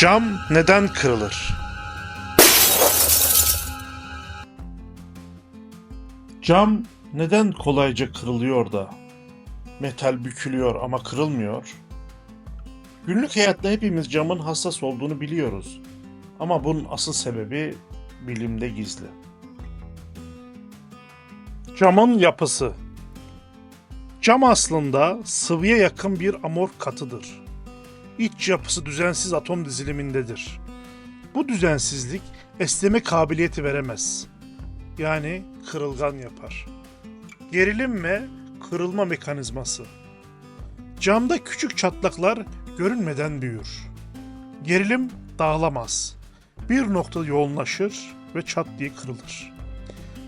Cam neden kırılır? Cam neden kolayca kırılıyor da? Metal bükülüyor ama kırılmıyor. Günlük hayatta hepimiz camın hassas olduğunu biliyoruz. Ama bunun asıl sebebi bilimde gizli. Camın yapısı Cam aslında sıvıya yakın bir amorf katıdır. İç yapısı düzensiz atom dizilimindedir. Bu düzensizlik esneme kabiliyeti veremez. Yani kırılgan yapar. Gerilim ve kırılma mekanizması. Camda küçük çatlaklar görünmeden büyür. Gerilim dağılamaz. Bir noktada yoğunlaşır ve çat diye kırılır.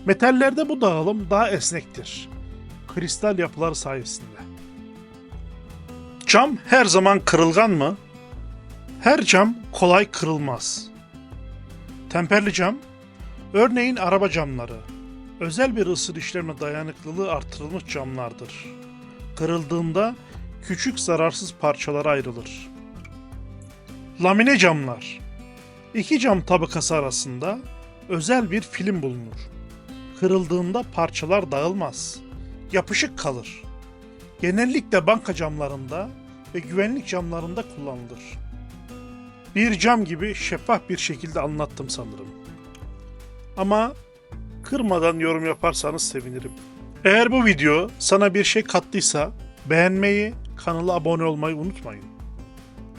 Metallerde bu dağılım daha esnektir. Kristal yapılar sayesinde. Cam her zaman kırılgan mı? Her cam kolay kırılmaz. Temperli cam, örneğin araba camları, özel bir ısır işleme dayanıklılığı artırılmış camlardır. Kırıldığında küçük zararsız parçalara ayrılır. Lamine camlar, iki cam tabakası arasında özel bir film bulunur. Kırıldığında parçalar dağılmaz, yapışık kalır. Genellikle banka camlarında ve güvenlik camlarında kullanılır. Bir cam gibi şeffaf bir şekilde anlattım sanırım. Ama kırmadan yorum yaparsanız sevinirim. Eğer bu video sana bir şey kattıysa beğenmeyi, kanala abone olmayı unutmayın.